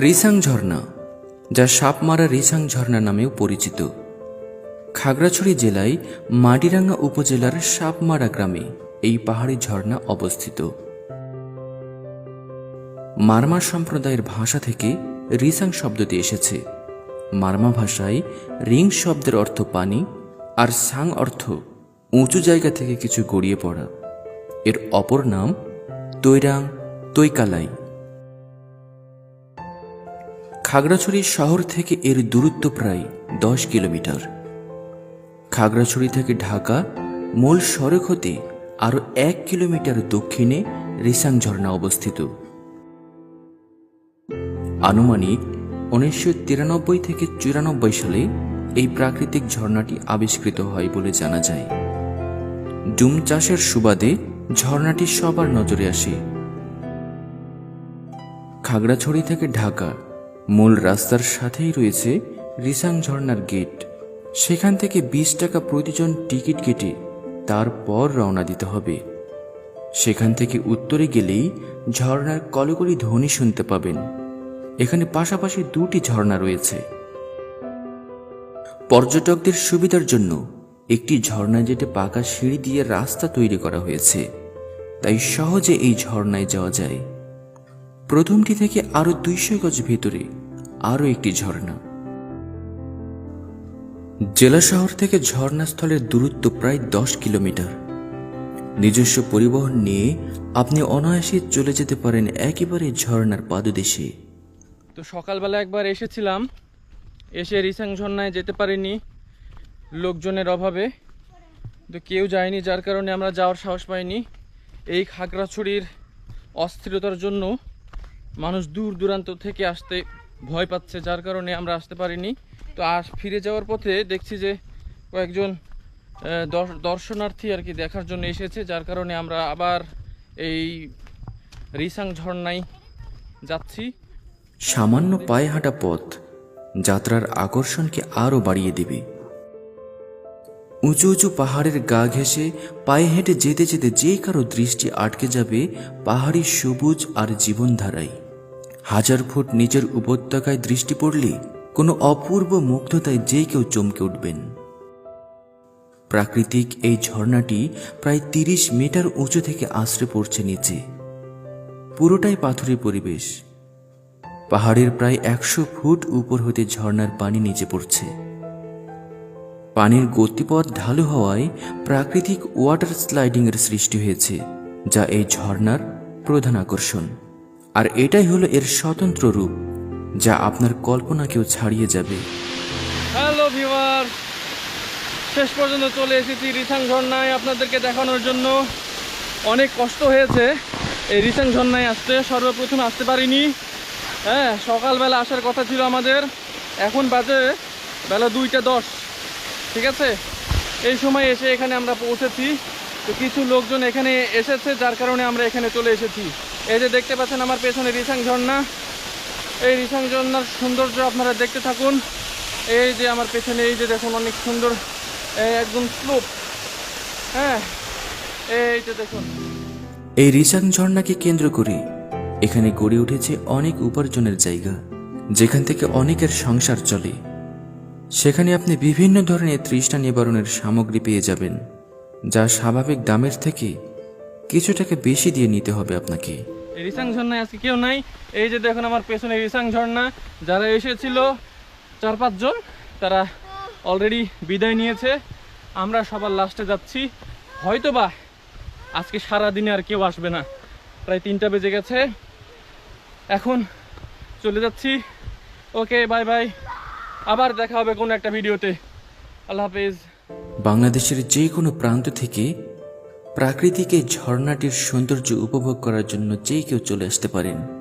রিসাং ঝর্ণা, যা সাপমারা রিসাং ঝর্ণা নামেও পরিচিত। খাগড়াছড়ি জেলায় মাটিরাঙ্গা উপজেলার সাপমারা গ্রামে এই পাহাড়ি ঝর্ণা অবস্থিত। মারমা সম্প্রদায়ের ভাষা থেকে রিসাং শব্দটি এসেছে। মারমা ভাষায় রিং শব্দের অর্থ পানি আর সাং অর্থ উঁচু জায়গা থেকে কিছু গড়িয়ে পড়া। এর অপর নাম তৈরাং, তৈকালাই। খাগড়াছড়ি শহর থেকে এর দূরত্ব প্রায় দশ কিলোমিটার। খাগড়াছড়ি থেকে ঢাকা মূল সড়ক হতে আরও এক কিলোমিটার দক্ষিণে রিসাং ঝর্ণা অবস্থিত। আনুমানিক উনিশশো তিরানব্বই থেকে চুরানব্বই সালে এই প্রাকৃতিক ঝর্ণাটি আবিষ্কৃত হয় বলে জানা যায়। ডুম চাষের সুবাদে ঝর্ণাটি সবার নজরে আসে। খাগড়াছড়ি থেকে ঢাকা মূল রাস্তার সাথেই রয়েছে রিসাং ঝর্ণার গেট। সেখান থেকে বিশ টাকা প্রতিজন টিকিট কেটে তারপর রওনা দিতে হবে। সেখান থেকে উত্তরে গেলেই ঝর্ণার কলকলি ধ্বনি শুনতে পাবেন। এখানে পাশাপাশি দুটি ঝর্ণা রয়েছে। পর্যটকদের সুবিধার জন্য একটি ঝর্ণা যেটা পাকা সিঁড়ি দিয়ে রাস্তা তৈরি করা হয়েছে। তাই সহজে এই ঝর্ণায় যাওয়া যায়। প্রথমটি থেকে আরও দুইশো গজ ভেতরে আরও একটি ঝর্ণা। জেলা শহর থেকে ঝর্ণাস্থলের দূরত্ব প্রায় দশ কিলোমিটার। নিজস্ব পরিবহন নিয়ে আপনি অনায়াসে চলে যেতে পারেন একেবারে ঝর্ণার পাদদেশে। তো সকালবেলা একবার এসেছিলাম, এসে রিসাং ঝর্ণায় যেতে পারিনি লোকজনের অভাবে। তো কেউ যায়নি, যার কারণে আমরা যাওয়ার সাহস পাইনি। এই খাগড়াছড়ির অস্থিরতার জন্য মানুষ দূর দূরান্ত থেকে আসতে ভয় পাচ্ছে, যার কারণে আমরা আসতে পারিনি। তো আস ফিরে যাওয়ার পথে দেখছি যে কয়েকজন দর্শনার্থী আর কি দেখার জন্য এসেছে, যার কারণে আমরা আবার এই রিসাং ঝর্ণায় যাচ্ছি। সামান্য পায়ে হাঁটা পথ যাত্রার আকর্ষণকে আরও বাড়িয়ে দেবে। উঁচু উঁচু পাহাড়ের গা ঘেঁষে পায়ে হেঁটে যেতে যেতে যে কারও দৃষ্টি আটকে যাবে পাহাড়ি সবুজ আর জীবনধারায়। হাজার ফুট নিচের উপত্যকায় দৃষ্টি পড়লে কোনো অপূর্ব মুগ্ধতায় যে কেউ চমকে উঠবেন। প্রাকৃতিক এই ঝর্ণাটি প্রায় তিরিশ মিটার উঁচু থেকে আশ্রে পড়ছে নিচে। পুরোটাই পাথুরে পরিবেশ। পাহাড়ের প্রায় একশো ফুট উপর হতে ঝর্ণার পানি নিচে পড়ছে। পানির গতিপথ ঢালু হওয়ায় প্রাকৃতিক ওয়াটার স্লাইডিং এর সৃষ্টি হয়েছে, যা এই ঝর্ণার প্রধান আকর্ষণ। আর এটাই হলো এর স্বতন্ত্র রূপ, যা আপনার কল্পনাকেও ছাড়িয়ে যাবে। হ্যালো ভিউয়ার, শেষ পর্যন্ত চলে এসেছি রিসাং ঝর্ণায় আপনাদেরকে দেখানোর জন্য। অনেক কষ্ট হয়েছে, এই রিসাং ঝর্ণায় আসতে, সর্বপ্রথম আসতে পারিনি। হ্যাঁ সকালবেলা আসার কথা ছিল আমাদের। এখন বাজে বেলা দুইটা দশ, ঠিক আছে? এই সময় এসে এখানে আমরা পৌঁছেছি। তো কিছু লোকজন এখানে এসেছে, যার কারণে আমরা এখানে চলে এসেছি। এই যে দেখতে পাচ্ছেন আমার পেছনে রিসাং ঝর্ণা। এই রিসাং ঝর্ণার সৌন্দর্য আপনারা দেখতে থাকুন। এই যে আমার পেছনে, এই যে দেখুন অনেক সুন্দর একদম স্লোপ। হ্যাঁ এই যে দেখুন। এই রিসাং ঝর্ণাকে কেন্দ্র করে এখানে গড়ে উঠেছে অনেক উপার্জনের জায়গা, যেখান থেকে অনেকের সংসার চলে। সেখানে আপনি বিভিন্ন ধরনের তৃষ্ণা নিবারণের সামগ্রী পেয়ে যাবেন, যা স্বাভাবিক দামের থেকে কিছু টাকা বেশি দিয়ে নিতে হবে আপনাকে। রিসাং ঝর্ণায় আজকে কেউ নাই। এই যে দেখুন আমার পেছনে রিসাং ঝর্ণা। যারা এসেছিল চার পাঁচজন, তারা অলরেডি বিদায় নিয়েছে। আমরা সবার লাস্টে যাচ্ছি। হয়তো বা আজকে সারা দিনে আর কেউ আসবে না। প্রায় তিনটা বেজে গেছে। এখন চলে যাচ্ছি। ওকে বাই বাই আবার দেখা হবে কোনো একটা ভিডিওতে। আল্লাহ হাফেজ। বাংলাদেশের যে কোনো প্রান্ত থেকে প্রাকৃতিক এই ঝর্ণাটির সৌন্দর্য উপভোগ করার জন্য যে কেউ চলে আসতে পারেন।